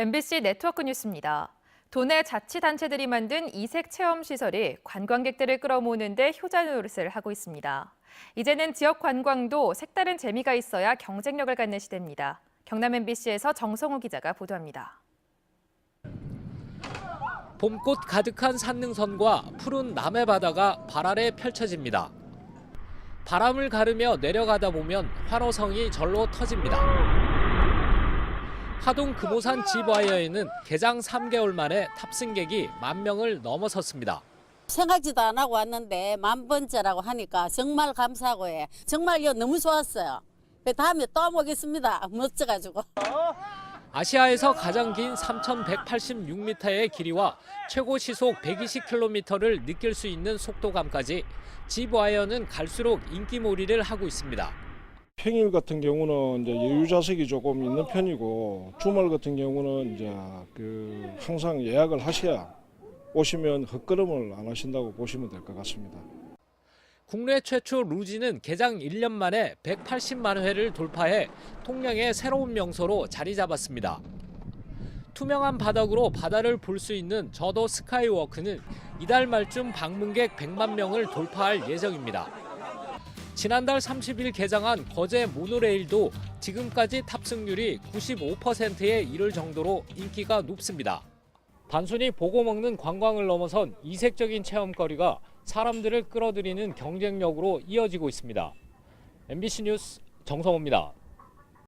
MBC 네트워크 뉴스입니다. 도내 자치단체들이 만든 이색 체험 시설이 관광객들을 끌어모으는 데 효자 노릇을 하고 있습니다. 이제는 지역 관광도 색다른 재미가 있어야 경쟁력을 갖는 시대입니다. 경남 MBC에서 정성우 기자가 보도합니다. 봄꽃 가득한 산능선과 푸른 남해 바다가 발 아래 펼쳐집니다. 바람을 가르며 내려가다 보면 환호성이 절로 터집니다. 하동 금오산 지바이어에는 개장 3개월 만에 탑승객이 만 명을 넘어섰습니다. 생각지도 안 하고 왔는데 만 번째라고 하니까 정말 감사하고 해. 정말 요 너무 좋았어요. 그 다음에 또 오겠습니다. 멋져가지고. 아시아에서 가장 긴 3,186m의 길이와 최고 시속 120km를 느낄 수 있는 속도감까지 지바이어는 갈수록 인기몰이를 하고 있습니다. 평일 같은 경우는 이제 여유 좌석이 조금 있는 편이고 주말 같은 경우는 이제 그 항상 예약을 하셔야 오시면 헛걸음을 안 하신다고 보시면 될 것 같습니다. 국내 최초 루지는 개장 1년 만에 180만 회를 돌파해 통영의 새로운 명소로 자리 잡았습니다. 투명한 바닥으로 바다를 볼 수 있는 저도 스카이워크는 이달 말쯤 방문객 100만 명을 돌파할 예정입니다. 지난달 30일 개장한 거제 모노레일도 지금까지 탑승률이 95%에 이를 정도로 인기가 높습니다. 단순히 보고 먹는 관광을 넘어선 이색적인 체험거리가 사람들을 끌어들이는 경쟁력으로 이어지고 있습니다. MBC 뉴스 정성호입니다.